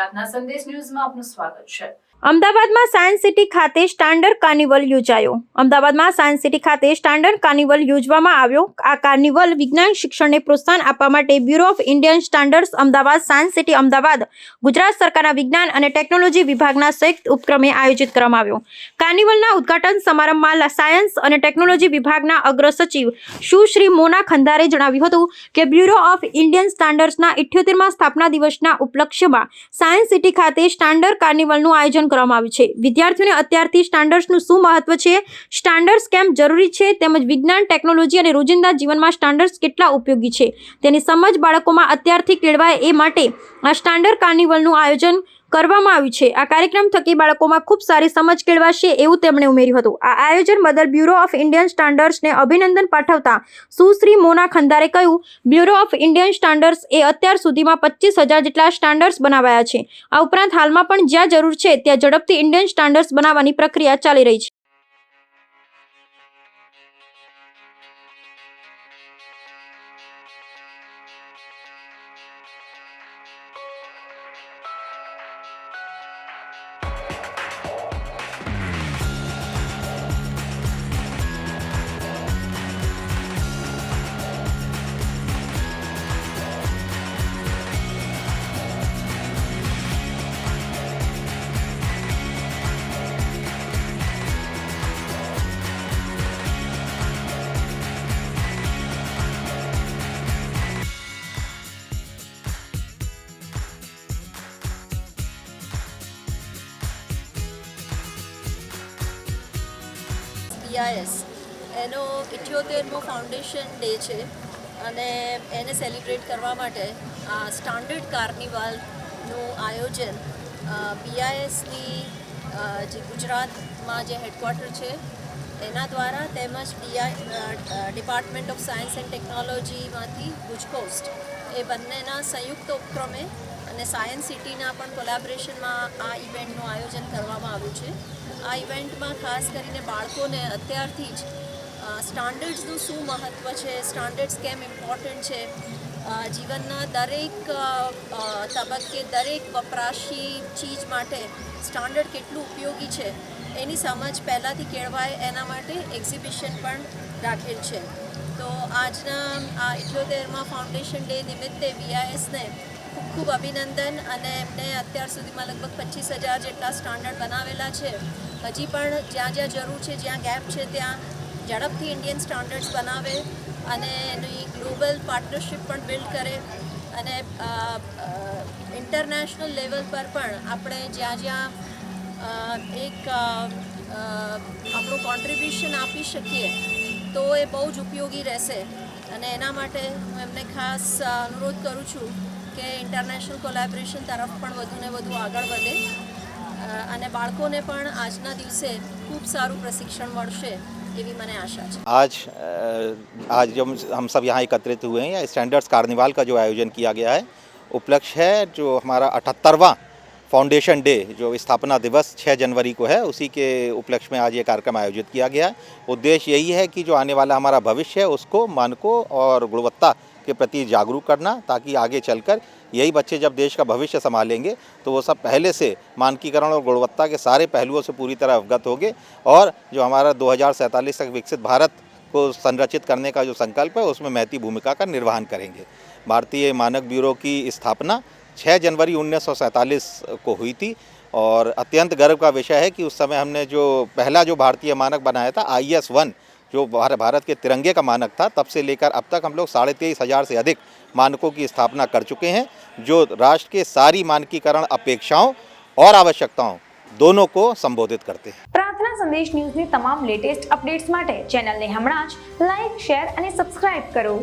પ્રાર્થના સંદેશ ન્યૂઝમાં આપનું સ્વાગત છે. અમદાવાદમાં સાયન્સ સિટી ખાતે સ્ટાન્ડર્ડ કાર્નિવલ યોજાયો. અમદાવાદમાં સાયન્સ સિટી ખાતે સ્ટાન્ડર્ડ કાર્નિવલ યોજવામાં આવ્યો. આ કાર્નિવલ વિજ્ઞાન શિક્ષણને પ્રોત્સાહન આપવા માટે bureau of Indian standards Ahmedabad, science city Ahmedabad, Gujarat સરકારના વિજ્ઞાન અને ટેકનોલોજી વિભાગના સંયુક્ત ઉપક્રમે આયોજિત કરવામાં આવ્યો. કાર્નિવલના ઉદ્ઘાટન સમારંભમાં સાયન્સ અને ટેકનોલોજી વિભાગના અગ્ર સચિવ સુશ્રી મોના ખંદારે જણાવ્યું હતું કે બ્યુરો ઓફ ઇન્ડિયન સ્ટાન્ડર્ડ્સના ઇઠ્યોતેરમાં સ્થાપના દિવસના ઉપલક્ષ્યમાં સાયન્સ સિટી ખાતે સ્ટાન્ડર્ડ કાર્નિવલનું આયોજન કરવામાં આવ્યું છે. વિદ્યાર્થીઓને અત્યારથી સ્ટાન્ડર્ડ્સનું શું મહત્વ છે? સ્ટાન્ડર્ડ્સ કેમ જરૂરી છે? તેમજ વિજ્ઞાન ટેકનોલોજી અને રોજિંદા જીવનમાં સ્ટાન્ડર્ડ્સ કેટલા ઉપયોગી છે? તેની સમજ બાળકોમાં અત્યારથી કેળવાય એ માટે આ સ્ટાન્ડર્ડ કાર્નિવલનું આયોજન કરવામાં આવ્યું છે. આ કાર્યક્રમ થકી બાળકોમાં ખૂબ સારી સમજ કેળવાશે એવું તેમણે ઉમેર્યું હતું. આ આયોજન બદલ બ્યુરો ઓફ ઇન્ડિયન સ્ટાન્ડર્ડ્સને અભિનંદન પાઠવતા સુશ્રી મોના ખંદારે કહ્યું, બ્યુરો ઓફ ઇન્ડિયન સ્ટાન્ડર્ડ્સ એ અત્યાર સુધીમાં પચીસ હજાર જેટલા સ્ટાન્ડર્ડ્સ બનાવાયા છે. આ ઉપરાંત હાલમાં પણ જ્યાં જરૂર છે, ત્યાં ઝડપથી ઇન્ડિયન સ્ટાન્ડર્ડ્સ બનાવવાની પ્રક્રિયા ચાલી રહી છે. બીઆઈએસ એનો ઇઠ્યોતેરમો ફાઉન્ડેશન ડે છે અને એને સેલિબ્રેટ કરવા માટે આ સ્ટાન્ડર્ડ કાર્નિવાલનું આયોજન બીઆઈએસની જે ગુજરાતમાં જે હેડક્વાર્ટર છે, એના દ્વારા તેમજ DI department of science and ટેકનોલોજીમાંથી ગુજકોસ્ટ. એ બંનેના સંયુક્ત ઉપક્રમે અને સાયન્સ સિટીના પણ કોલેબોરેશનમાં આ ઇવેન્ટનું આયોજન કરવામાં આવ્યું છે. આ ઇવેન્ટમાં ખાસ કરીને બાળકોને અત્યારથી જ સ્ટાન્ડર્ડ્સનું શું મહત્ત્વ છે, સ્ટાન્ડર્ડ્સ કેમ ઇમ્પોર્ટન્ટ છે? જીવનના દરેક તબક્કે દરેક વપરાશી ચીજ માટે સ્ટાન્ડર્ડ કેટલું ઉપયોગી છે, એની સમજ પહેલાંથી કેળવાય એના માટે એક્ઝિબિશન પણ રાખેલ છે. તો આજના, આ ઇઠ્યોતેરમાં ફાઉન્ડેશન ડે નિમિત્તે વીઆઈએસને ખૂબ ખૂબ અભિનંદન અને એમને અત્યાર સુધીમાં લગભગ પચીસ હજાર જેટલા સ્ટાન્ડર્ડ બનાવેલા છે. હજી પણ જ્યાં જ્યાં જરૂર છે, જ્યાં ગેપ છે, ત્યાં ઝડપથી ઇન્ડિયન સ્ટાન્ડર્ડ્સ બનાવે અને એની ગ્લોબલ પાર્ટનરશિપ પણ બિલ્ડ કરે. અને ઇન્ટરનેશનલ લેવલ પર પણ આપણે જ્યાં જ્યાં એક આપણું કોન્ટ્રીબ્યુશન આપી શકીએ, તો એ બહુ જ ઉપયોગી રહેશે. અને એના માટે હું એમને ખાસ અનુરોધ કરું છું કે ઇન્ટરનેશનલ કોલેબરેશન તરફ પણ વધુને વધુ આગળ વધે. અને બાળકોને પણ આજના દિવસે ખૂબ સારું પ્રશિક્ષણ મળશે એવી મને આશા છે आज अ, आज जब हम सब यहाँ एकत्रित हुए हैं स्टैंडर्ड्स कार्निवाल का जो आयोजन किया गया है उपलक्ष्य है जो हमारा अठहत्तरवां फाउंडेशन डे, जो स्थापना दिवस 6 जनवरी को है, उसी के उपलक्ष्य में आज ये कार्यक्रम आयोजित किया गया है। उद्देश्य यही है कि जो आने वाला हमारा भविष्य है, उसको मानकों और गुणवत्ता के प्रति जागरूक करना, ताकि आगे चलकर यही बच्चे जब देश का भविष्य संभालेंगे तो वो सब पहले से मानकीकरण और गुणवत्ता के सारे पहलुओं से पूरी तरह अवगत होंगे। और जो हमारा दो हज़ार सैंतालीस तक विकसित भारत को संरचित करने का जो संकल्प है, उसमें महती भूमिका का निर्वहन करेंगे। भारतीय मानक ब्यूरो की स्थापना 6 जनवरी उन्नीस को हुई थी और अत्यंत गर्व का विषय है कि उस समय हमने जो पहला जो भारतीय मानक बनाया था आई एस वन जो भार- भारत के तिरंगे का मानक था तब से लेकर अब तक हम लोग साढ़े तेईस हज़ार से अधिक मानकों की स्थापना कर चुके हैं जो राष्ट्र के सारी मानकीकरण अपेक्षाओं और आवश्यकताओं दोनों को संबोधित करते हैं પ્રાર્થના સંદેશ ન્યૂઝની તમામ લેટેસ્ટ અપડેટ્સ માટે ચેનલને હમણાં જ લાઇક શેર અને સબસ્ક્રાઇબ કરો